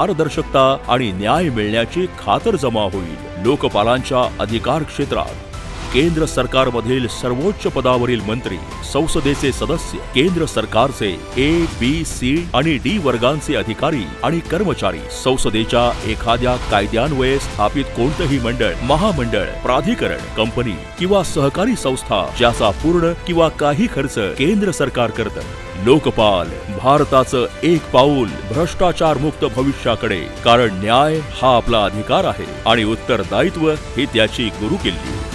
पारदर्शकता आणि न्याय मिळण्याची खातरजमा होईल. लोकपालांच्या अधिकार क्षेत्रात. केंद्र सरकारमधील सर्वोच्च पदावरील मंत्री संसदेचे सदस्य केंद्र सरकारचे ए बी सी आणि डी वर्गांचे अधिकारी आणि कर्मचारी संसदेच्या एखाद्या कायद्यान्वये स्थापित कोणतंही मंडळ महामंडळ प्राधिकरण कंपनी किंवा सहकारी संस्था ज्याचा पूर्ण किंवा काही खर्च केंद्र सरकार करतं. लोकपाल भारताचं एक पाऊल भ्रष्टाचार मुक्त भविष्याकडे कारण न्याय हा आपला अधिकार आहे आणि उत्तरदायित्व ही त्याची गुरुकिल्ली.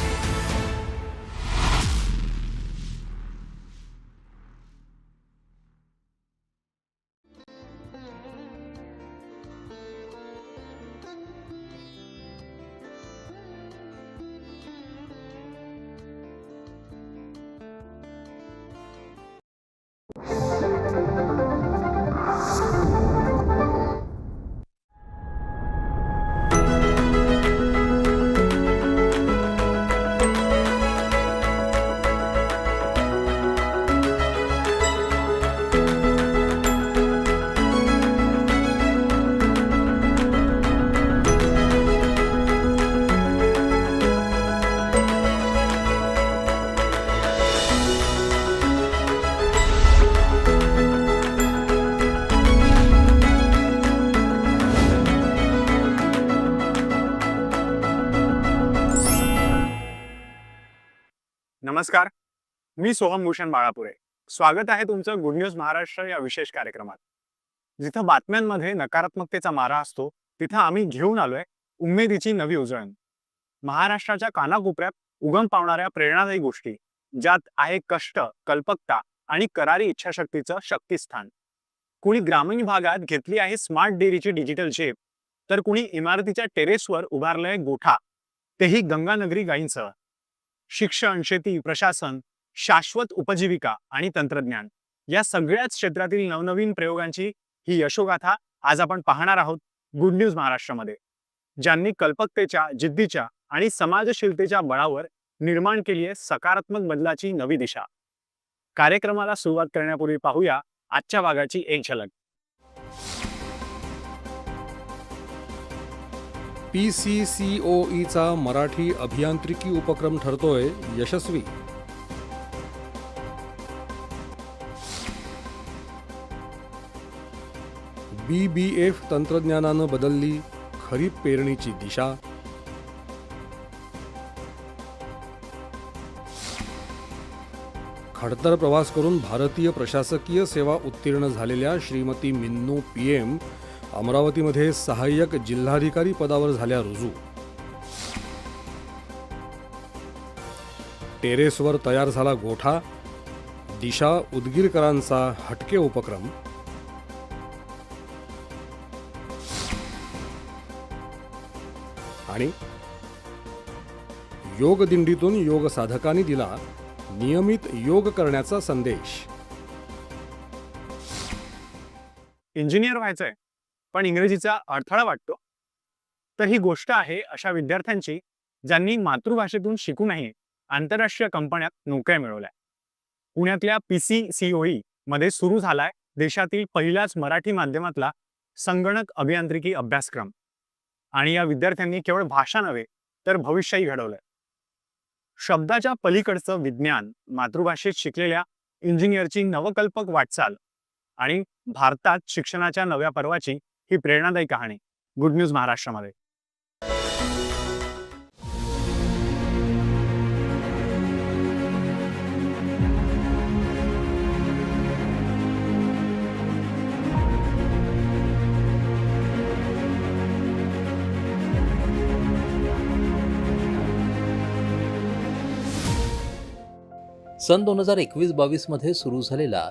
नमस्कार. मी सोहम भूषण बाळापुरे. स्वागत आहे तुमचं गुड न्यूज महाराष्ट्र या विशेष कार्यक्रमात. जिथं बातम्यांमध्ये नकारात्मकतेचा मारा असतो तिथं आम्ही घेऊन आलोय उमेदीची नवी उजळण. महाराष्ट्राच्या कानाकोपऱ्यात उगम पावणाऱ्या प्रेरणादायी गोष्टी ज्यात आहे कष्ट कल्पकता आणि करारी इच्छाशक्तीचं शक्तिस्थान. कुणी ग्रामीण भागात घेतली आहे स्मार्ट डेअरीची डिजिटल झेप तर कुणी इमारतीच्या टेरेसवर उभारलंय गोठा. तेही गंगानगरी गायींसह शिक्षण शेती प्रशासन शाश्वत उपजीविका आणि तंत्रज्ञान या सगळ्याच क्षेत्रातील नवनवीन प्रयोगांची ही यशोगाथा आज आपण पाहणार आहोत गुड न्यूज महाराष्ट्रामध्ये ज्यांनी कल्पकतेच्या जिद्दीच्या आणि समाजशीलतेच्या बळावर निर्माण केली आहे सकारात्मक बदलाची नवी दिशा. कार्यक्रमाला सुरुवात करण्यापूर्वी पाहूया आजच्या भागाची एक झलक. पी सी सी ओ ईचा मराठी अभियांत्रिकी उपक्रम ठरतोय यशस्वी. बी बी एफ तंत्रज्ञानानं बदलली खरीप पेरणीची दिशा. खडतर प्रवास करून भारतीय प्रशासकीय सेवा उत्तीर्ण झालेल्या श्रीमती मिन्नू पी एम अमरावतीमध्ये सहाय्यक जिल्हाधिकारी पदावर झाल्या रुजू. टेरेसवर तयार झाला गोठा दिशा उदगीरकरांचा हटके उपक्रम. आणि योग दिंडीतून योग साधकांनी दिला नियमित योग करण्याचा संदेश. इंजिनियर व्हायचंय. पण इंग्रजीचा अडथळा वाटतो. तर ही गोष्ट आहे अशा विद्यार्थ्यांची ज्यांनी मातृभाषेतून शिकूनही आंतरराष्ट्रीय कंपन्यात नोकऱ्या मिळवल्या. पुण्यातल्या पी सी सीओई मध्ये सुरू झालाय देशातील पहिलाच मराठी माध्यमातला संगणक अभियांत्रिकी अभ्यासक्रम. आणि या विद्यार्थ्यांनी केवळ भाषा नव्हे तर भविष्यही घडवलंय. शब्दाच्या पलीकडचं विज्ञान मातृभाषेत शिकलेल्या इंजिनियरची नवकल्पक वाटचाल आणि भारतात शिक्षणाच्या नव्या पर्वाची ही प्रेरणादायी कहाणी गुड न्यूज महाराष्ट्रामध्ये. सन दोन हजार एकवीस बावीसमध्ये सुरू झालेला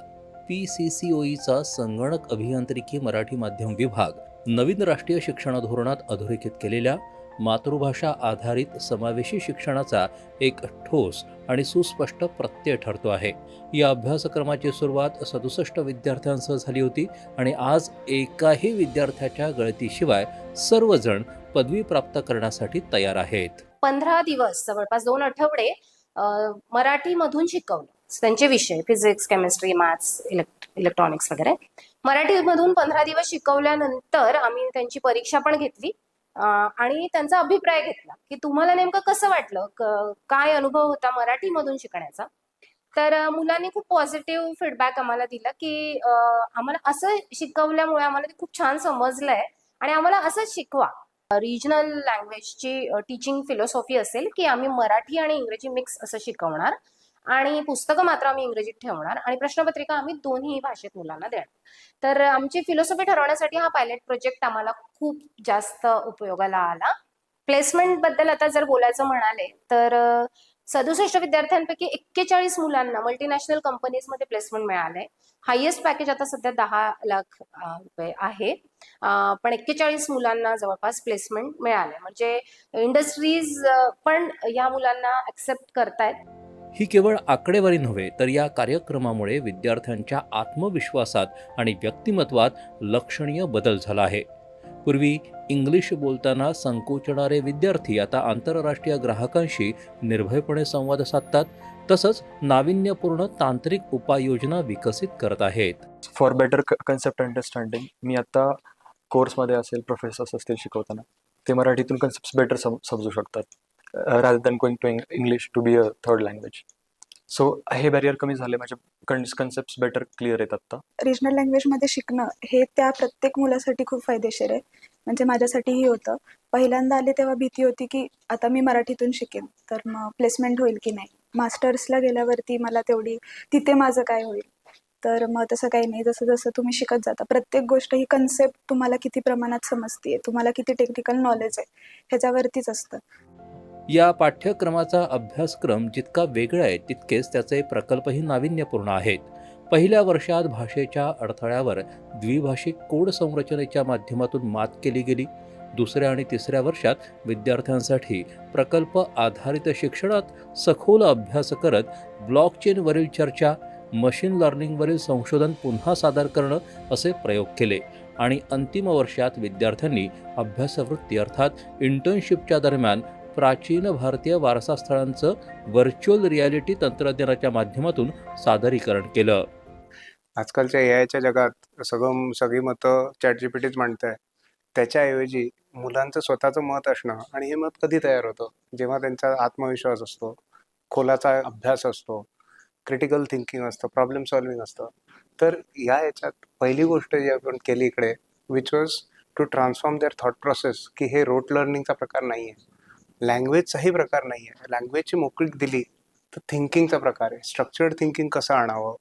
पी सी सी ओ ईचा संगणक अभियांत्रिकी मराठी माध्यम विभाग नवीन राष्ट्रीय शिक्षण धोरणात अधोरेखित केलेल्या मातृभाषा आधारित समावेशी शिक्षणाचा एक ठोस आणि सुस्पष्ट प्रत्यय ठरतो आहे. या अभ्यासक्रमाची सुरुवात सदुसष्ट विद्यार्थ्यांसह झाली होती आणि आज एकाही विद्यार्थ्याच्या गळतीशिवाय सर्वजण पदवी प्राप्त करण्यासाठी तयार आहेत. पंधरा दिवस जवळपास दोन आठवडे मराठीमधून शिकवलं. त्यांचे विषय physics chemistry maths elect electronics वगैरे. मराठीमधून पंधरा दिवस शिकवल्यानंतर आम्ही त्यांची परीक्षा पण घेतली. आणि त्यांचा अभिप्राय घेतला की तुम्हाला नेमकं कसं वाटलं? काय अनुभव होता मराठीमधून शिकण्याचा? तर मुलांनी खूप पॉझिटिव्ह फीडबॅक आम्हाला दिला की आम्हाला असं शिकवल्यामुळे आम्हाला ते खूप छान समजलंय. आणि आम्हाला असंच शिकवा. रिजनल लँग्वेजची टीचिंग फिलॉसॉफी असेल की आम्ही मराठी आणि इंग्रजी मिक्स असं शिकवणार. आणि पुस्तकं मात्र आम्ही इंग्रजीत ठेवणार आणि प्रश्नपत्रिका आम्ही दोन्ही भाषेत मुलांना देणार. तर आमची फिलॉसॉफी ठरवण्यासाठी हा पायलट प्रोजेक्ट आम्हाला खूप जास्त उपयोगाला आला. प्लेसमेंटबद्दल आता जर बोलायचं म्हणाले तर सदुसष्ट विद्यार्थ्यांपैकी एक्केचाळीस मुलांना मल्टीनॅशनल कंपनीजमध्ये प्लेसमेंट मिळालंय हायेस्ट पॅकेज आता सध्या दहा लाख रुपये आहे. पण एक्केचाळीस मुलांना जवळपास प्लेसमेंट मिळाले. म्हणजे इंडस्ट्रीज पण या मुलांना ऍक्सेप्ट करतायत. ही केवळ आकडेवारी नव्हे तर या कार्यक्रमामुळे विद्यार्थ्यांच्या आत्मविश्वासात आणि व्यक्तिमत्वात लक्षणीय बदल झाला आहे. पूर्वी इंग्लिश बोलताना संकोचणारे विद्यार्थी आता आंतरराष्ट्रीय ग्राहकांशी निर्भयपणे संवाद साधतात तसंच नाविन्यपूर्ण तांत्रिक उपाययोजना विकसित करत आहेत. फॉर बेटर कन्सेप्ट अंडरस्टँडिंग मी आता कोर्समध्ये असेल प्रोफेसर्स असतील शिकवताना ते मराठीतून कन्सेप्ट बेटर सम समजू शकतात. Rather than going to English to be a third language so हे बॅरियर कमी झाले माझे कन्सेप्ट बेटर क्लिअर आहेत आत्ता. रिजनल लँग्वेजमध्ये शिकणं हे त्या प्रत्येक मुलासाठी खूप फायदेशीर आहे. म्हणजे माझ्यासाठीही होतं. पहिल्यांदा आले तेव्हा भीती होती की आता मी मराठीतून शिकेन तर मग प्लेसमेंट होईल की नाही? मास्टर्सला गेल्यावरती मला तेवढी तिथे माझं काय होईल? तर मग तसं काही नाही. जसं जसं तुम्ही शिकत जाता प्रत्येक गोष्ट ही कन्सेप्ट तुम्हाला किती प्रमाणात समजते तुम्हाला किती टेक्निकल नॉलेज आहे ह्याच्यावरतीच असतं. या पाठ्यक्रमाचा अभ्यासक्रम जितका वेगळा आहे तितकेच त्याचे प्रकल्पही नाविन्यपूर्ण आहेत. पहिल्या वर्षात भाषेच्या अडथळ्यावर द्विभाषिक कोड संरचनेच्या माध्यमातून मात केली गेली. दुसऱ्या आणि तिसऱ्या वर्षात विद्यार्थ्यांसाठी प्रकल्प आधारित शिक्षणात सखोल अभ्यास करत ब्लॉकचेनवरील चर्चा मशीन लर्निंगवरील संशोधन पुन्हा सादर करणं असे प्रयोग केले. आणि अंतिम वर्षात विद्यार्थ्यांनी अभ्यासवृत्ती अर्थात इंटर्नशिपच्या दरम्यान प्राचीन भारतीय वारसा स्थळांचं व्हर्च्युअल रियालिटी तंत्रज्ञानाच्या माध्यमातून सादरीकरण केलं. आजकालच्या ए आयच्या जगात सगळं सगळी मतं चॅट जी पी टीच मांडत आहे त्याच्याऐवजी मुलांचं स्वतःचं मत असणं आणि हे मत कधी तयार होतं? जेव्हा त्यांचा आत्मविश्वास असतो खोलाचा अभ्यास असतो क्रिटिकल थिंकिंग असतं प्रॉब्लेम सॉल्विंग असतं तर या याच्यात पहिली गोष्ट जी आपण केली इकडे which was to transform their thought process की हे रोट लर्निंगचा प्रकार नाही आहे लँग्वेजचाही प्रकार नाही आहे लँग्वेजची मोकळीक दिली तर थिंकिंगचा प्रकार आहे. स्ट्रक्चर्ड थिंकिंग कसं आणावं?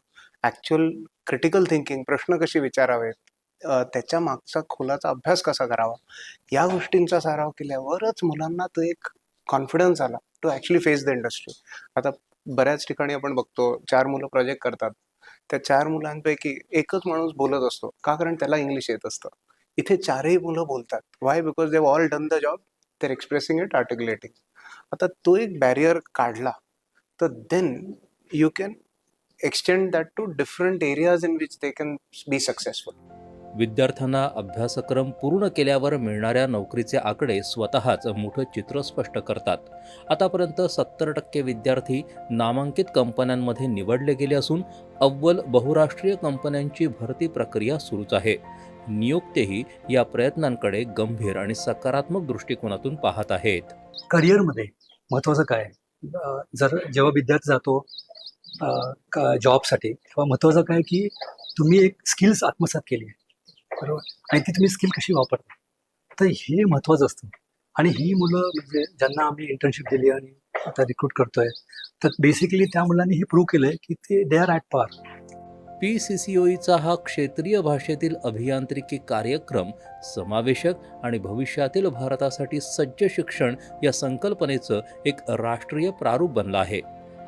ॲक्च्युअल क्रिटिकल थिंकिंग प्रश्न कसे विचारावेत? त्याच्या मागचा खोलाचा अभ्यास कसा करावा? या गोष्टींचा सराव केल्यावरच मुलांना तो एक कॉन्फिडन्स आला to actually face the industry आता बऱ्याच ठिकाणी आपण बघतो चार मुलं प्रोजेक्ट करतात. त्या चार मुलांपैकी एकच माणूस बोलत असतो. का? कारण त्याला इंग्लिश येत असतं. इथे चारही मुलं बोलतात. Why because they all done the job there expressing it articulating आता तो एक बॅरियर काढला तर then you can extend that to different areas in which they can be successful विद्यार्थ्यांना अभ्यासक्रम पूर्ण केल्यावर मिळणाऱ्या नोकरीचे आकडे स्वतःच मोठं चित्र स्पष्ट करतात. आतापर्यंत सत्तर टक्के विद्यार्थी नामांकित कंपन्यांमध्ये निवडले गेले असून अव्वल बहुराष्ट्रीय कंपन्यांची भरती प्रक्रिया सुरूच आहे. नियोक्तेही या प्रयत्नांकडे गंभीर आणि सकारात्मक दृष्टिकोनातून पाहत आहेत. करिअरमध्ये महत्त्वाचं काय? जर जेव्हा विद्यार्थी जातो जॉबसाठी तेव्हा महत्त्वाचं काय की तुम्ही एक स्किल्स आत्मसात केली आहे. बरोबर? आणि ती तुम्ही स्किल कशी वापरता? तर हे महत्त्वाचं असतं. आणि ही मुलं म्हणजे ज्यांना आम्ही इंटर्नशिप दिली आणि आता रिक्रूट करतोय तर बेसिकली त्या मुलांनी हे प्रूव्ह केलंय की ते they are at par P C C ओईचा हा क्षेत्रीय भाषेतील अभियांत्रिकी कार्यक्रम समावेशक आणि भविष्यातील भारतासाठी सज्ज शिक्षण या संकल्पनेचं एक राष्ट्रीय प्रारूप बनला आहे.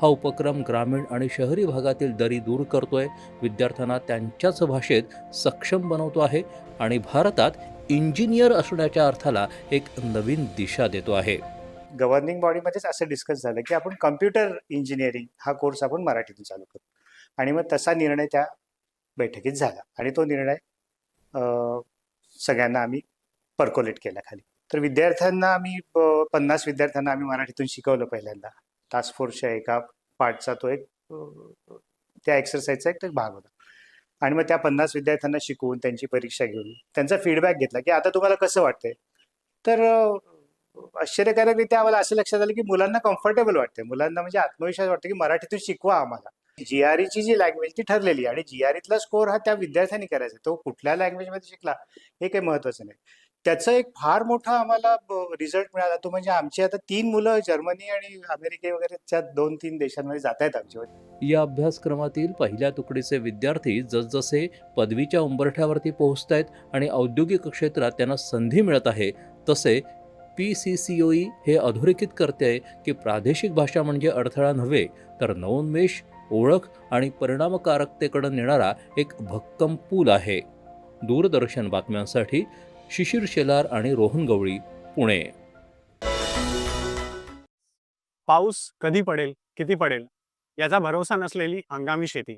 हा उपक्रम ग्रामीण आणि शहरी भागातील दरी दूर करतोय विद्यार्थ्यांना त्यांच्याच भाषेत सक्षम बनवतो आहे आणि भारतात इंजिनियर असण्याच्या अर्थाला एक नवीन दिशा देतो आहे. गव्हर्निंग बॉडीमध्येच असं डिस्कस झालं की आपण कम्प्युटर इंजिनिअरिंग हा कोर्स आपण मराठीतून चालू करू आणि मग तसा निर्णय त्या बैठकीत झाला. आणि तो निर्णय सगळ्यांना आम्ही पर्कोलेट केला खाली. तर विद्यार्थ्यांना आम्ही पन्नास विद्यार्थ्यांना आम्ही मराठीतून शिकवलं पहिल्यांदा. टास्क फोर्सच्या एका पार्टचा तो एक त्या एक्सरसाइजचा एक भाग होता. आणि मग त्या पन्नास विद्यार्थ्यांना शिकवून त्यांची परीक्षा घेऊन त्यांचा फीडबॅक घेतला की आता तुम्हाला कसं वाटतंय? तर अ, आश्चर्यकारकरित्या आम्हाला असं लक्षात आलं की मुलांना कम्फर्टेबल वाटते मुलांना म्हणजे आत्मविश्वास वाटतो की मराठीतून शिकवा आम्हाला. जीआरईची जी लँग्वेज ती ठरलेली आणि जीआरईतला स्कोअर हा त्या विद्यार्थ्यांनी करायचा. तो कुठल्या लँग्वेजमध्ये शिकला हे काही महत्वाचं नाही. त्याचा एक फार मोठा आम्हाला रिझल्ट मिळाला. तो म्हणजे आमची आता तीन मुलं जर्मनी आणि अमेरिके वगैरेच्या दोन तीन देशांमध्ये जात आहेत आमच्यावर या अभ्यासक्रमातील पहिल्या तुकडीचे विद्यार्थी जसजसे पदवीच्या उंबरठ्यावरती पोहोचत आहेत आणि औद्योगिक क्षेत्रात त्यांना संधी मिळत आहे तसे P C C O E हे अधोरेखित करते की प्रादेशिक भाषा म्हणजे अडथळा नव्हे तर नवोन्मेष ओळख आणि परिणामकारकतेकडे नेणारा एक भक्कम पूल आहे. दूरदर्शन बातम्यांसाठी शिशिर शेलार आणि रोहन गवळी पुणे. पाऊस कधी पडेल किती पडेल याचा भरोसा नसलेली हंगामी शेती.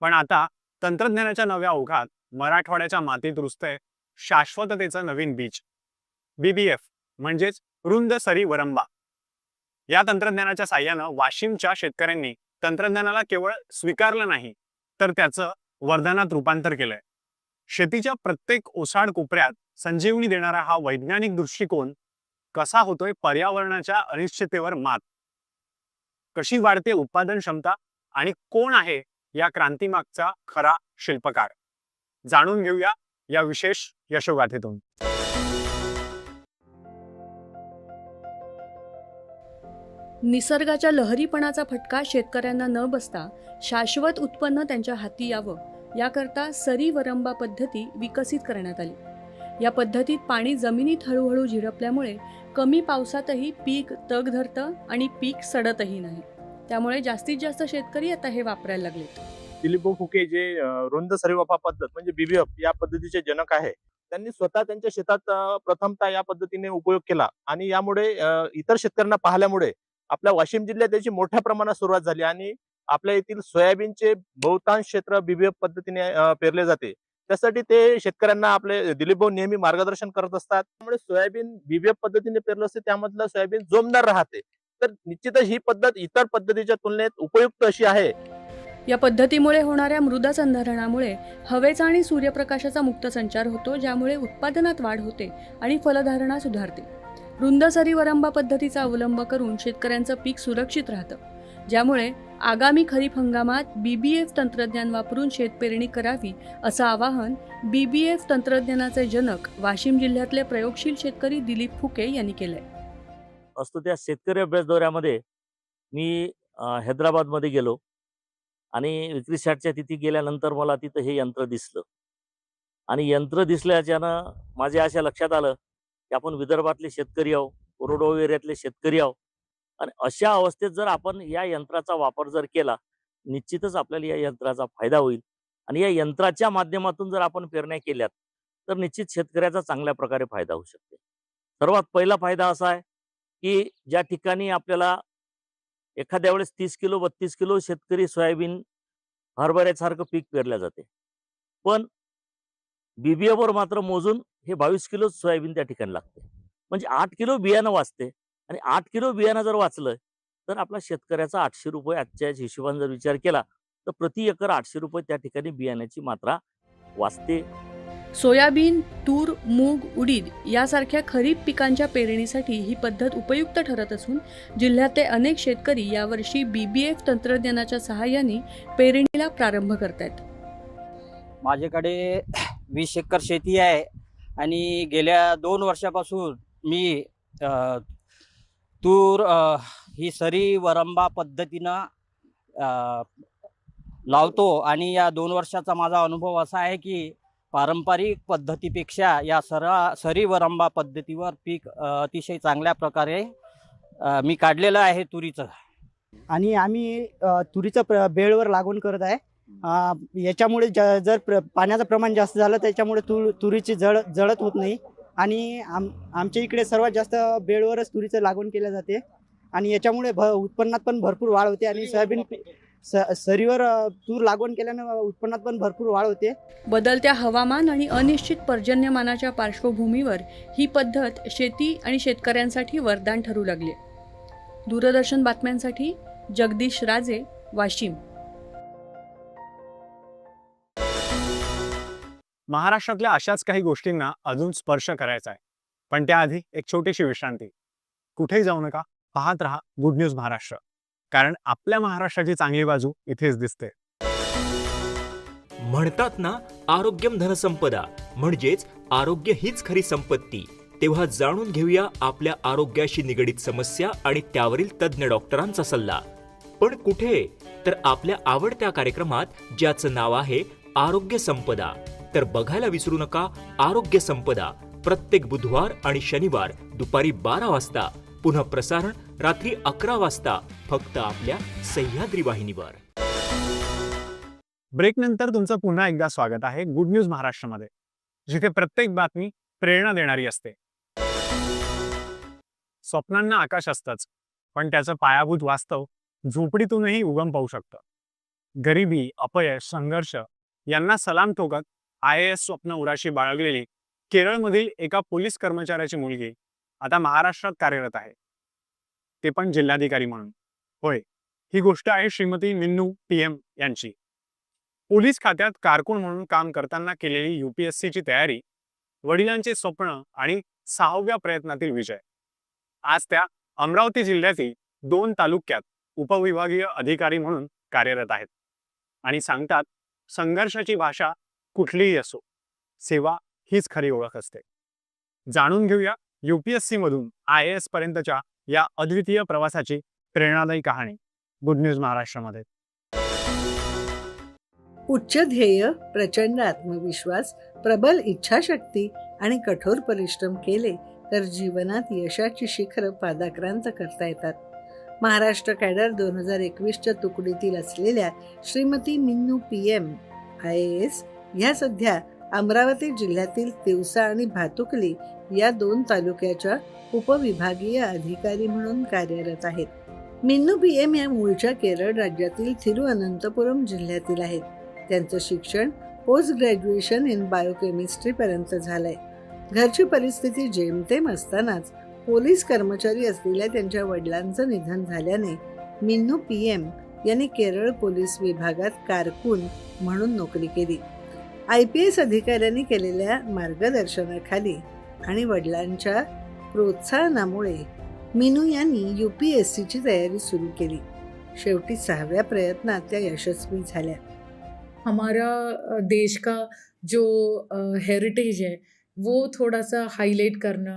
पण आता तंत्रज्ञानाच्या नव्या ओघात मराठवाड्याच्या मातीत रुजतंय शाश्वततेचं नवीन बीज. बीबीएफ म्हणजेच रुंद सरी वरंबा. या तंत्रज्ञानाच्या साह्यानं वाशिमच्या शेतकऱ्यांनी तंत्रज्ञानाला केवळ स्वीकारलं नाही तर त्याचं वर्धनात रूपांतर केलंय. शेतीच्या प्रत्येक ओसाड कोपऱ्यात संजीवनी देणारा हा वैज्ञानिक दृष्टिकोन कसा होतोय पर्यावरणाच्या अनिश्चिततेवर मात. कशी वाढते उत्पादन क्षमता आणि कोण आहे या क्रांतीमागचा खरा शिल्पकार? जाणून घेऊया या विशेष यशोगाथेतून. निसर्गाच्या लहरीपणाचा फटका शेतकऱ्यांना न बसता शाश्वत उत्पन्न त्यांच्या हाती यावं याकरता सरी वरंबा पद्धती विकसित करण्यात आली. या पद्धतीत पाणी जमिनीत हळूहळू झिरपल्यामुळे कमी पावसातही पीक तग धरतं आणि पीक सडतही नाही. त्यामुळे जास्तीत जास्त शेतकरी आता हे वापरायला लागलेत. दिलीप फुके जे रुंद सरीवापा पद्धत म्हणजे बीबीएफ या पद्धतीचे जनक आहे त्यांनी स्वतः त्यांच्या शेतात प्रथमतः या पद्धतीने उपयोग केला आणि यामुळे इतर शेतकऱ्यांना पाहिल्यामुळे आपल्या वाशिम जिल्ह्यात त्याची मोठ्या प्रमाणात सुरुवात झाली आणि आपल्या येथील सोयाबीनचे बहुतांश क्षेत्र बीबीएफ पद्धतीने पेरले जाते. त्यासाठी ते शेतकऱ्यांना आपले दिलीप भाऊ नेहमी मार्गदर्शन करत असतात. त्यामुळे सोयाबीन बीबीएफ पद्धतीने पेरलं असते त्यामधलं सोयाबीन जोमदार राहते. तर निश्चितच ही पद्धत इतर पद्धतीच्या तुलनेत उपयुक्त अशी आहे. या पद्धतीमुळे होणाऱ्या मृदा संधारणामुळे हवेचा आणि सूर्यप्रकाशाचा मुक्त संचार होतो ज्यामुळे उत्पादनात वाढ होते आणि फलधारणा सुधारते. रुंदसरी वरंबा पद्धतीचा अवलंब करून शेतकऱ्यांचं पीक सुरक्षित राहतं. ज्यामुळे आगामी खरीप हंगामात बीबीएफ तंत्रज्ञान वापरून शेतपेरणी करावी असं आवाहन बीबीएफ तंत्रज्ञानाचे जनक वाशिम जिल्ह्यातले प्रयोगशील शेतकरी दिलीप फुके यांनी केलंय. असतो त्या शेतकरी अभ्यास दौऱ्यामध्ये मी हैदराबादमध्ये गेलो आणि विक्री शाटच्या तिथे गेल्यानंतर मला तिथं हे यंत्र दिसलं. आणि यंत्र दिसल्याच्यानं माझ्या अशा लक्षात आलं की आपण विदर्भातले शेतकरी आहो कोरडवाहू एरियातले शेतकरी आहो आणि अशा अवस्थेत जर आपण या यंत्राचा वापर जर केला निश्चितच आपल्याला या यंत्राचा फायदा होईल. आणि या यंत्राच्या माध्यमातून जर आपण पेरण्या केल्यात तर निश्चित शेतकऱ्याचा चांगल्या प्रकारे फायदा होऊ शकते. सर्वात पहिला फायदा असा आहे की ज्या ठिकाणी आपल्याला एखाद्या वेळेस तीस किलो बत्तीस किलो शेतकरी सोयाबीन हरभऱ्यासारखं पीक पेरल्या जाते. पण बीबीएवर मात्र मोजून हे बावीस किलो सोयाबीन त्या ठिकाणी लागते. म्हणजे आठ किलो बियाणं वाचते आणि आठ किलो बियाणं जर वाचलं तर आपला शेतकऱ्याचा आठशे रुपये आजच्या हिशोबाने जर विचार केला तर प्रति एकर आठशे रुपये त्या ठिकाणी बियाण्याची मात्रा वाचते. सोयाबीन तूर मूग उडीद यासारख्या खरीप पिकांच्या पेरणीसाठी ही पद्धत उपयुक्त ठरत असून जिल्ह्यातले अनेक शेतकरी यावर्षी बीबीएफ तंत्रज्ञानाच्या सहाय्याने पेरणीला प्रारंभ करतायत. माझ्याकडे वीस एकर शेती आहे. आणि गेल्या दोन वर्षापासून मी तूर ही सरी वरंबा पद्धतीनं लावतो. आणि या दोन वर्षाचा माझा अनुभव असा आहे की पारंपरिक पद्धतीपेक्षा या सरा सरी वरंबा पद्धतीवर पीक अतिशय चांगल्या प्रकारे मी काढलेलं आहे तुरीचं. आणि आम्ही तुरीचं प्र बेळवर लागवण करत आहे. याच्यामुळे ज जर प्र पाण्याचं प्रमाण जास्त झालं त्याच्यामुळे तु तुरीची जळ जळत होत नाही. आणि आम आमच्या इकडे सर्वात जास्त बेळवरच तुरीचं लागवण केल्या जाते. आणि याच्यामुळे भ उत्पन्नात पण भरपूर वाढ होते आणि सोयाबीन स सरीवर तूर लागवण केल्यानं उत्पन्नात पण भरपूर वाढ होते. बदलत्या हवामान आणि अनिश्चित पर्जन्यमानाच्या पार्श्वभूमीवर ही पद्धत शेती आणि शेतकऱ्यांसाठी वरदान ठरू लागली. दूरदर्शन बातम्यांसाठी जगदीश राजे वाशिम. महाराष्ट्रातल्या अशाच काही गोष्टींना अजून स्पर्श करायचा आहे. पण त्याआधी एक छोटीशी विश्रांती. कुठेही जाऊ नका पाहत राहा गुड न्यूज महाराष्ट्र. कारण आपल्या महाराष्ट्राची चांगली बाजू इथेच दिसते. म्हणतात ना आरोग्यम धनसंपदा म्हणजेच आरोग्य हीच खरी संपत्ती. तेव्हा जाणून घेऊया आपल्या आरोग्याशी निगडीत समस्या आणि त्यावरील तज्ज्ञ डॉक्टरांचा सल्ला. पण कुठे? तर आपल्या आवडत्या कार्यक्रमात ज्याचं नाव आहे आरोग्य संपदा. तर बघायला विसरू नका आरोग्य संपदा. प्रत्येक बुधवार आणि शनिवार दुपारी बारा वाजता. पुन्हा प्रसारण रात्री अकरा वाजता. फक्त आपल्या सह्याद्री वाहिनीवर. ब्रेक नंतर तुमचं पुन्हा एकदा स्वागत आहे गुड न्यूज महाराष्ट्रामध्ये जिथे प्रत्येक बातमी प्रेरणा देणारी असते. स्वप्नांना आकाश असतंच पण त्याचं पायाभूत वास्तव झोपडीतूनही उगम पाहू शकतं. गरिबी अपयश संघर्ष यांना सलाम ठोकत आय ए एस स्वप्न उराशी बाळगलेली केरळमधील एका पोलीस कर्मचाऱ्याची मुलगी आता महाराष्ट्रात कार्यरत आहे. ते पण जिल्हाधिकारी म्हणून. होय ही गोष्ट आहे श्रीमती मिन्नू पी एम यांची. पोलीस खात्यात कारकून म्हणून काम करताना केलेली युपीएससीची तयारी वडिलांचे स्वप्न आणि सहाव्या प्रयत्नातील विजय. आज त्या अमरावती जिल्ह्यातील दोन तालुक्यात उपविभागीय अधिकारी म्हणून कार्यरत आहेत. आणि सांगतात संघर्षाची भाषा कुठलीही असो सेवा हीच खरी ओळख असते. जाणून घेऊया यूपीएससी मधून आय एस पर्यंतच्या या अद्वितीय प्रवासाची प्रेरणादायी कहाणी गुड न्यूज महाराष्ट्रामध्ये. उच्च ध्येय प्रचंड आत्मविश्वास प्रबल इच्छाशक्ती आणि कठोर परिश्रम केले तर जीवनात यशाची शिखरं पादाक्रांत करता येतात. महाराष्ट्र कॅडर दोन हजार एकवीसच्या तुकडीतील असलेल्या Shrimati Minnu P M I A S ह्या सध्या अमरावती जिल्ह्यातील तिवसा आणि भातुकली या दोन तालुक्याच्या उपविभागीय अधिकारी म्हणून कार्यरत आहेत. मिन्नू पी एम या मूळच्या केरळ राज्यातील थिरुअनंतपुरम जिल्ह्यातील आहेत. त्यांचं शिक्षण पोस्ट ग्रॅज्युएशन इन बायोकेमिस्ट्रीपर्यंत झालंय. घरची परिस्थिती जेमतेम असतानाच पोलीस कर्मचारी असलेल्या त्यांच्या वडिलांचं निधन झाल्याने मिन्नू पी एम यांनी केरळ पोलीस विभागात कारकून म्हणून नोकरी केली. आय पी एस अधिकाऱ्यांनी केलेल्या मार्गदर्शनाखाली आणि वडिलांच्या प्रोत्साहनामुळे मिनू यांनी यू पी एस सीची तयारी सुरू केली. शेवटी सहाव्या प्रयत्नात त्या यशस्वी झाल्या. हमारा देश का जो हेरिटेज है वो थोड़ा सा हाईलाइट करना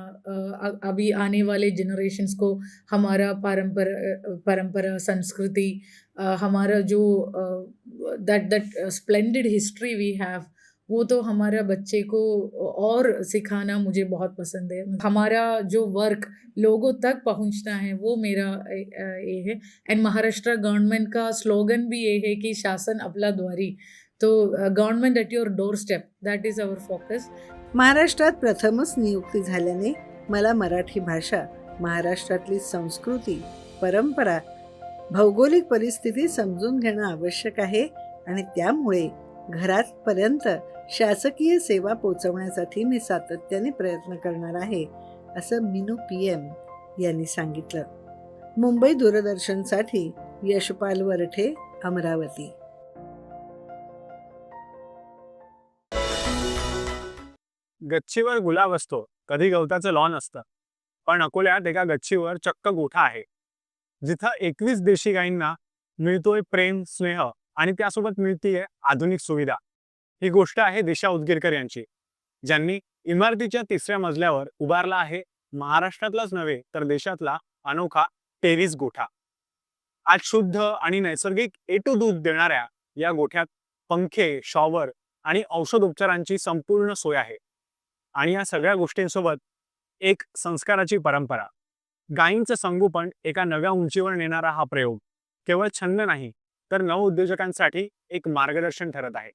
अभी आने वाले जनरेशन्स को हमारा परंपरा परंपरा संस्कृति हमारा जो that that splendid history we have वो तो हमारा बच्चे को और सिखाना मुझे बहुत पसंद है। हमारा जो वर्क लोगों तक पहुंचना है वो मेरा ये है। एंड महाराष्ट्र गवर्नमेंट का स्लोगन भी ये है कि शासन अपला द्वारी। तो government at your doorstep that is our focus महाराष्ट्रात प्रथमच नियुक्ती झाल्याने मला मराठी भाषा महाराष्ट्रातली संस्कृती परंपरा भौगोलिक परिस्थिती समजून घेणं आवश्यक आहे आणि त्यामुळे घरातपर्यंत शासकीय सेवा पोचवण्यासाठी मी सातत्याने प्रयत्न करणार आहे असं मिनू पी एम यांनी सांगितलं. मुंबई दूरदर्शनसाठी यशपाल वरठे अमरावती. गच्चीवर गुलाब असतो. कधी गवताचं लॉन असतं. पण अकोल्यात एका गच्चीवर चक्क गोठा आहे. जिथं एकवीस देशी गायींना मिळतोय प्रेम स्नेह आणि त्यासोबत मिळतीये आधुनिक सुविधा. ही गोष्ट आहे दिशा उदगीरकर यांची ज्यांनी इमारतीच्या तिसऱ्या मजल्यावर उभारला आहे महाराष्ट्रातलाच नव्हे तर देशातला अनोखा टेरिस गोठा. आज शुद्ध आणि नैसर्गिक ए टू दूध देणाऱ्या या गोठ्यात पंखे शॉवर आणि औषधोपचारांची संपूर्ण सोय आहे. आणि या सगळ्या गोष्टींसोबत एक संस्काराची परंपरा. गायींचं संगोपन एका नव्या उंचीवर नेणारा हा प्रयोग केवळ छंद नाही तर नवउद्योजकांसाठी एक मार्गदर्शन ठरत आहे.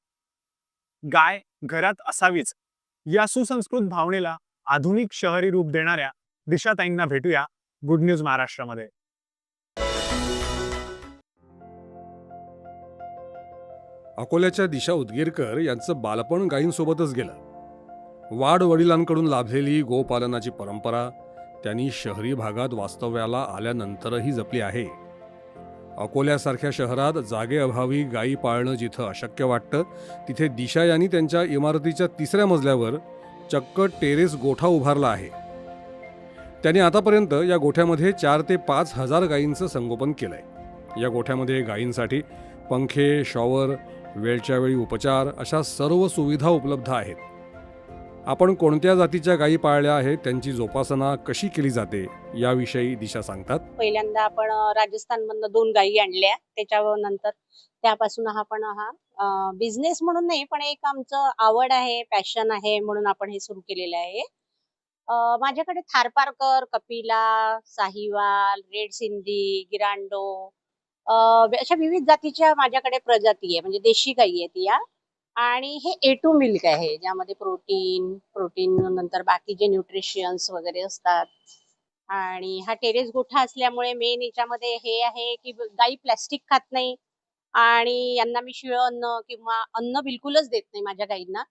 गाय घरात असावीच. या सुसंस्कृत भावनेला आधुनिक शहरी रूप देणाऱ्या दिशाताईंना भेटूया गुड न्यूज महाराष्ट्रामध्ये. अकोल्याच्या दिशा उदगीरकर यांचं बालपण गायींसोबतच गेलं. वाढ वडिलांकडून लाभलेली गोपालनाची परंपरा त्यांनी शहरी भागात वास्तव्याला आल्यानंतरही जपली आहे. अकोल्यासारख्या शहरात जागेअभावी गायी पाळणं जिथं अशक्य वाटतं तिथे दिशा यांनी त्यांच्या इमारतीच्या तिसऱ्या मजल्यावर चक्क टेरेस गोठा उभारला आहे. त्यांनी आतापर्यंत या गोठ्यामध्ये चार ते पाच हजार गायींचं संगोपन केलं आहे या गोठ्यामध्ये गायींसाठी पंखे शॉवर वेळच्या वेळी उपचार अशा सर्व सुविधा उपलब्ध आहेत. आपण कोणत्या जातीच्या गायी पाळल्या आहेत त्यांची जोपासना कशी केली जाते याविषयी दिशा सांगतात. पहिल्यांदा आपण राजस्थानमधनं दोन गायी आणल्या. त्याच्यानंतर त्यापासून हा पण हा बिझनेस म्हणून नाही पण एक आमचं आवड आहे पॅशन आहे म्हणून आपण हे सुरू केलेलं आहे. माझ्याकडे थारपारकर कपिला साहिवाल रेड सिंधी गिरांडो अशा विविध जातीच्या माझ्याकडे प्रजाती आहे. म्हणजे देशी गायी आहेत या. आणि हे ए टू मिल्क आहे ज्यामध्ये प्रोटीन प्रोटीन नंतर बाकी जे न्यूट्रिशन्स वगैरे असतात. आणि हा टेरेस गोठा असल्यामुळे मेन याच्यामध्ये हे आहे की गाई गायी प्लॅस्टिक खात नाही. आणि यांना मी शिळं अन्न किंवा अन्न बिलकुलच देत नाही माझ्या गायींना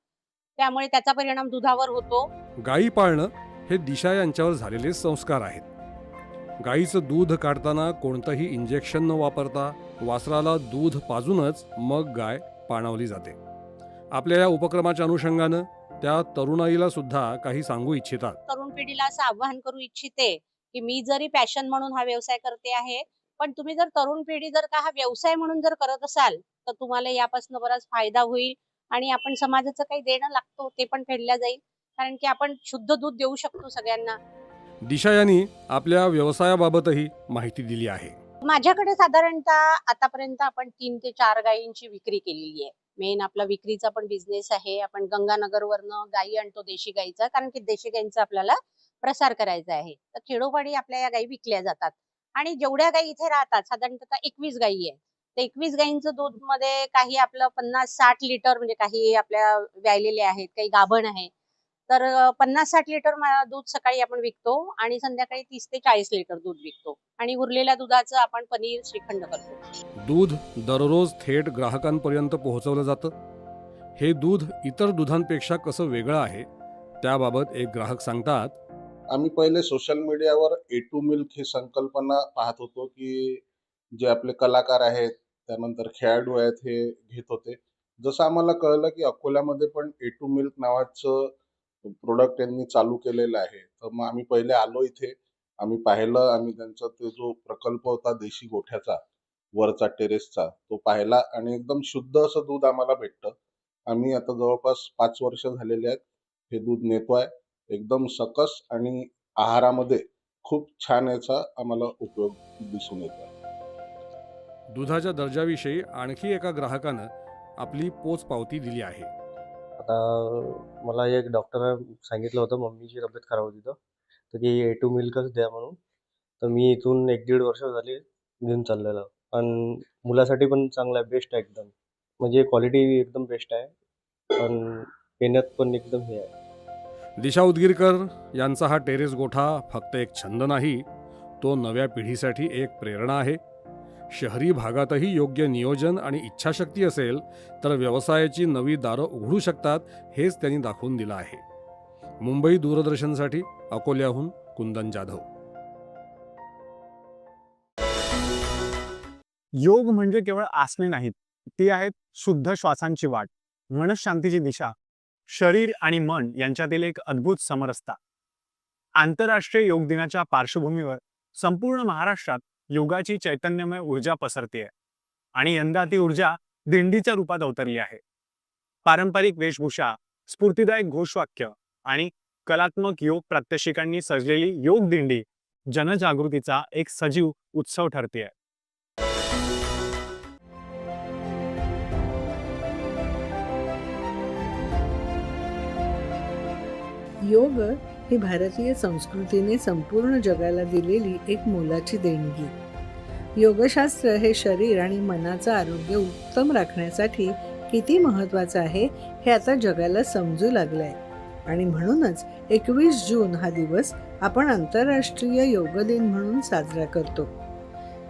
त्यामुळे त्याचा परिणाम दुधावर होतो. गायी पाळणं हे दिशा यांच्यावर झालेले संस्कार आहेत. गायीचं दूध काढताना कोणतंही इंजेक्शन न वापरता वासराला दूध पाजूनच मग गाय पाणावली जाते. आपल्या या उपक्रमाच्या अनुषंगानं त्या तरुणाईला सुद्धा काही सांगू इच्छितात. तरुण पिढीला असं आवाहन करू इच्छिते की मी जरी पॅशन म्हणून हा व्यवसाय करते आहे पण तुम्ही जर तरुण पिढी जर का हा व्यवसाय म्हणून जर करत असाल तर तुम्हाला यापासून बराच फायदा होईल आणि आपण समाजाचं काही देणं लागतो ते पण फेडल्या जाईल. कारण की आपण शुद्ध दूध देऊ शकतो सगळ्यांना. दिशा यांनी आपल्या व्यवसायाबाबतही माहिती दिली आहे. माझ्याकडे साधारणतः आतापर्यंत आपण तीन ते चार गायींची विक्री केलेली आहे. मेन आपला विक्रीचा पण बिझनेस आहे. आपण गंगानगरवरनं गायी आणतो देशी गाईचा. कारण की देशी गाईंचा आपल्याला प्रसार करायचा आहे. तर खेडोपाडी आपल्या या गायी विकल्या जातात. आणि जेवढ्या गायी इथे राहतात साधारणतः एकवीस गायी आहेत तर एकवीस गायींचं दूधमध्ये काही आपलं पन्नास साठ लिटर म्हणजे काही आपल्या व्यायलेले आहेत काही गाभण आहे. तर पन्नास साठ लिटर मा- दूध सकाळी आपण विकतो आणि संध्याकाळी तीस ते चाळीस लिटर दूध विकतो आणि उरलेल्या दुधाचं आपण पनीर श्रीखंड करतो. दूध दररोज थेट ग्राहकांपर्यंत पोहोचवलं जातं. हे दूध इतर दुधांपेक्षा कसं वेगळं आहे त्याबाबत एक ग्राहक सांगतात. आम्ही पहिले सोशल मीडियावर ए टू मिल्क ही संकल्पना पाहत होतो की जे आपले कलाकार आहेत त्यानंतर खेळाडू आहेत हे घेत होते. जसं आम्हाला कळलं की अकोल्यामध्ये पण ए टू मिल्क नावाचं प्रोडक्ट त्यांनी चालू केलेलं आहे. तर मग आम्ही पहिले आलो इथे. आम्ही पाहिलं आम्ही त्यांचा तो जो प्रकल्प होता देशी गोठ्याचा वरचा टेरेसचा तो पाहिला आणि एकदम शुद्ध असं दूध आम्हाला भेटतं. आम्ही आता जवळपास पाच वर्ष झालेले आहेत हे दूध नेतो आहे एकदम सकस आणि आहारामध्ये खूप छान याचा आम्हाला उपयोग दिसून येतो दुधाच्या दर्जाविषयी आणखी एका ग्राहकानं आपली पोच पावती दिली आहे. आता मला एक डॉक्टर सांगितलं होतं मम्मीची तब्येत खराब होती तर. तर की ए टू मिल्कच द्या म्हणून. तर मी इथून एक दीड वर्ष झाले घेऊन चाललेलं. आणि मुलासाठी पण चांगलं आहे बेस्ट आहे एकदम. म्हणजे क्वालिटी एकदम बेस्ट आहे. पण पेण्यात पण एकदम हे आहे. दिशा उदगीरकर यांचा हा टेरेस गोठा फक्त एक छंद नाही तो नव्या पिढीसाठी एक प्रेरणा आहे. शहरी भागातही योग्य नियोजन आणि इच्छाशक्ती असेल तर व्यवसायाची नवी दारं उघडू शकतात हेच त्यांनी दाखवून दिलं आहे. मुंबई दूरदर्शनसाठी अकोल्याहून कुंदन जाधव. योग म्हणजे केवळ आसने नाहीत ती आहेत शुद्ध श्वासांची वाट मनशांतीची दिशा शरीर आणि मन यांच्यातील एक अद्भुत समरसता. आंतरराष्ट्रीय योग दिनाच्या पार्श्वभूमीवर संपूर्ण महाराष्ट्रात योगाची चैतन्यमय ऊर्जा पसरते आणि यंदा ती ऊर्जा दिंडीच्या रूपात अवतरली आहे. पारंपरिक वेशभूषा स्फूर्तिदायक घोषवाक्य आणि कलात्मक योग प्रात्यक्षिकांनी सजलेली योग दिंडी जनजागृतीचा एक सजीव उत्सव ठरते योग ही भारतीय संस्कृतीने संपूर्ण जगाला दिलेली एक मोलाची देणगी. योगशास्त्र हे शरीर आणि मनाचं आरोग्य उत्तम राखण्यासाठी किती महत्त्वाचं आहे हे आता जगाला समजू लागलंय. आणि म्हणूनच एकवीस जून हा दिवस आपण आंतरराष्ट्रीय योग दिन म्हणून साजरा करतो.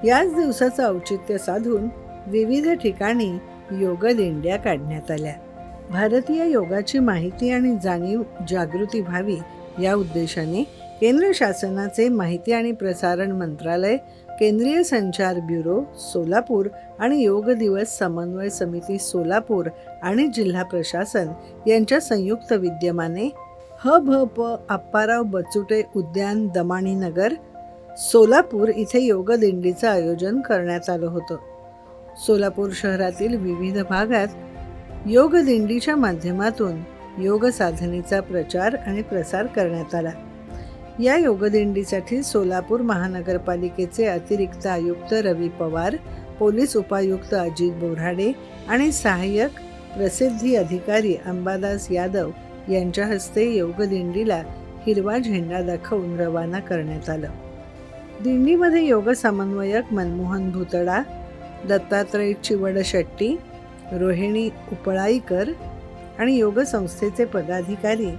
याच दिवसाचं औचित्य साधून विविध ठिकाणी योग दिंड्या काढण्यात आल्या. भारतीय योगाची माहिती आणि जाणीव जागृती व्हावी या उद्देशाने केंद्र शासनाचे माहिती आणि प्रसारण मंत्रालय केंद्रीय संचार ब्युरो सोलापूर आणि योग दिवस समन्वय समिती सोलापूर आणि जिल्हा प्रशासन यांच्या संयुक्त विद्यमाने ह भ प आप्पाराव बचुटे उद्यान दमाणीनगर सोलापूर इथे योग दिंडीचं आयोजन करण्यात आलं होतं. सोलापूर शहरातील विविध भागात योग दिंडीच्या माध्यमातून योग साधनेचा प्रचार आणि प्रसार करण्यात आला. या योगदिंडीसाठी सोलापूर महानगरपालिकेचे अतिरिक्त आयुक्त रवी पवार पोलीस उपायुक्त अजित बोराडे आणि सहाय्यक प्रसिद्धी अधिकारी अंबादास यादव यांच्या हस्ते योगदिंडीला हिरवा झेंडा दाखवून रवाना करण्यात आलं. दिंडीमध्ये योग समन्वयक मनमोहन भुतडा दत्तात्रय चिवड शेट्टी रोहिणी उपळाईकर आणि योग संस्थेचे पदाधिकारी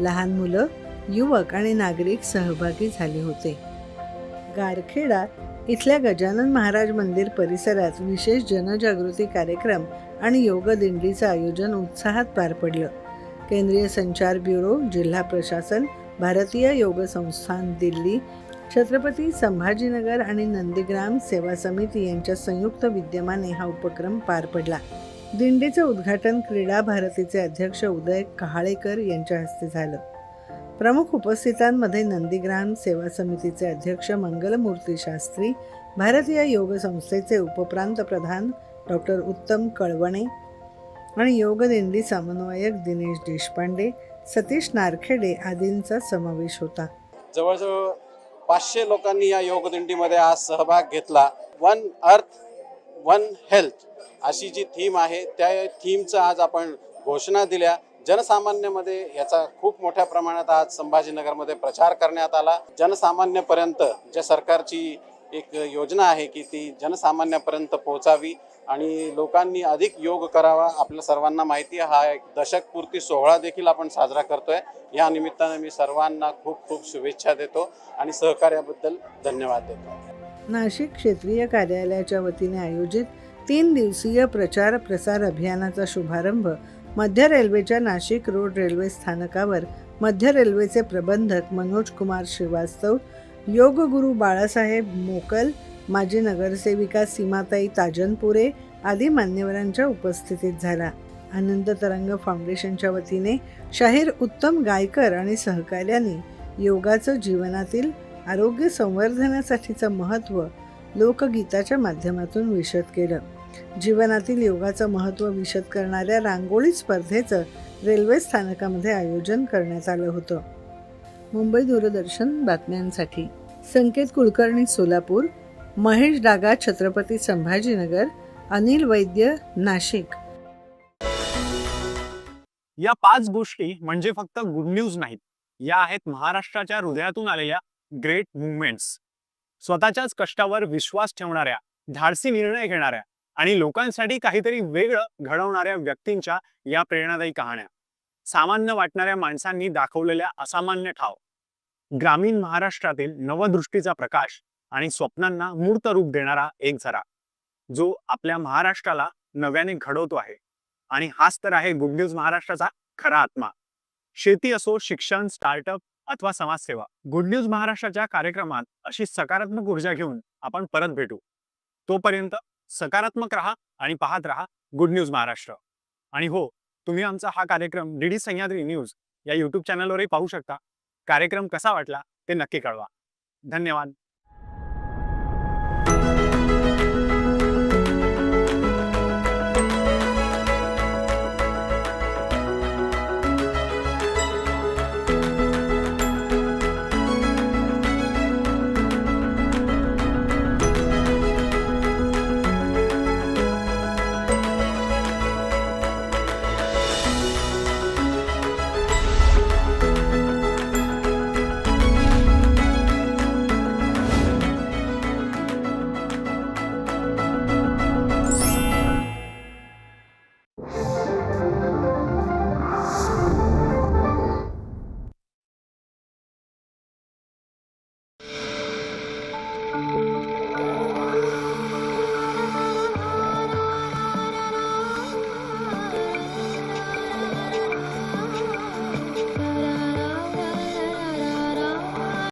लहान मुलं युवक आणि नागरिक सहभागी झाले होते. गारखेडा इथल्या गजानन महाराज मंदिर परिसरात विशेष जनजागृती कार्यक्रम आणि योग दिंडीचं आयोजन उत्साहात पार पडलं. केंद्रीय संचार ब्युरो जिल्हा प्रशासन भारतीय योग संस्थान दिल्ली छत्रपती संभाजीनगर आणि नंदीग्राम सेवा समिती यांच्या संयुक्त विद्यमाने हा उपक्रम पार पडला. दिंडीचं उद्घाटन क्रीडा भारतीचे अध्यक्ष उदय कहाळेकर यांच्या हस्ते झालं. प्रमुख उपस्थितांमध्ये नंदीग्राम सेवा समितीचे अध्यक्ष मंगलमूर्ती शास्त्री भारतीय योग संस्थेचे उपप्रांत प्रधान डॉक्टर उत्तम कळवणे आणि योग दिंडी समन्वयक दिनेश देशपांडे सतीश नारखेडे आदींचा समावेश होता. जवळजवळ पाचशे लोकांनी या योगदिंडीमध्ये आज सहभाग घेतला. वन अर्थ वन हेल्थ अशी जी थीम आहे त्या थीमचं आज आपण घोषणा दिल्या. जनसामान्यामध्ये याचा खूप मोठ्या प्रमाणात आज संभाजीनगरमध्ये प्रचार करण्यात आला. जनसामान्यापर्यंत ज्या सरकारची एक योजना आहे की ती जनसामान्यापर्यंत पोहोचावी आणि लोकांनी अधिक योग करावा आपल्या सर्वांना माहिती आहे. हा एक दशकपूर्ती सोहळा देखील आपण साजरा करतोय. या निमित्ताने मी सर्वांना खूप खूप शुभेच्छा देतो आणि सहकार्याबद्दल धन्यवाद देतो. नाशिक क्षेत्रीय कार्यालयाच्या वतीने आयोजित तीन दिवसीय प्रचार प्रसार अभियानाचा शुभारंभ मध्य रेल्वेच्या नाशिक रोड रेल्वे स्थानकावर मध्य रेल्वेचे प्रबंधक मनोज कुमार श्रीवास्तव योगगुरू बाळासाहेब मोकल माजी नगरसेविका सीमाताई ताजनपुरे आदी मान्यवरांच्या उपस्थितीत झाला. आनंद तरंग फाउंडेशनच्या वतीने शाहीर उत्तम गायकर आणि सहकार्याने योगाचं जीवनातील आरोग्य संवर्धनासाठीचं महत्त्व लोकगीताच्या माध्यमातून विशद केलं. जीवनातील योगाचं महत्त्व विशद करणाऱ्या रांगोळी स्पर्धेचं रेल्वे स्थानकामध्ये आयोजन करण्यात आलं होतं. मुंबई दूरदर्शन बातम्यांसाठी. संकेत कुलकर्णी सोलापूर. महेश डागा छत्रपती संभाजीनगर. अनिल वैद्य नाशिक. या पाच गोष्टी म्हणजे फक्त गुड न्यूज नाहीत. या आहेत महाराष्ट्राच्या हृदयातून आलेल्या ग्रेट मुवमेंट्स. स्वतःच्याच कष्टावर विश्वास ठेवणाऱ्या धाडसी निर्णय घेणाऱ्या आणि लोकांसाठी काहीतरी वेगळं घडवणाऱ्या व्यक्तींच्या या प्रेरणादायी कहाण्या. सामान्य वाटणाऱ्या माणसांनी दाखवलेल्या असामान्य ठाव. ग्रामीण महाराष्ट्रातील नवदृष्टीचा प्रकाश आणि स्वप्नांना मूर्त रूप देणारा एक झरा जो आपल्या महाराष्ट्राला नव्याने घडवतो आहे आणि हाच तर आहे गुड न्यूज महाराष्ट्राचा खरा आत्मा. शेती असो शिक्षण स्टार्टअप अथवा समाजसेवा. गुड न्यूज महाराष्ट्राच्या कार्यक्रमात अशी सकारात्मक ऊर्जा घेऊन आपण परत भेटू. तोपर्यंत सकारात्मक राहा आणि पाहत राहा गुड न्यूज महाराष्ट्र. आणि हो तुम्ही आमचा हा कार्यक्रम डी डी सह्याद्री न्यूज या युट्यूब चॅनलवरही पाहू शकता. कार्यक्रम कसा वाटला ते नक्की कळवा. धन्यवाद.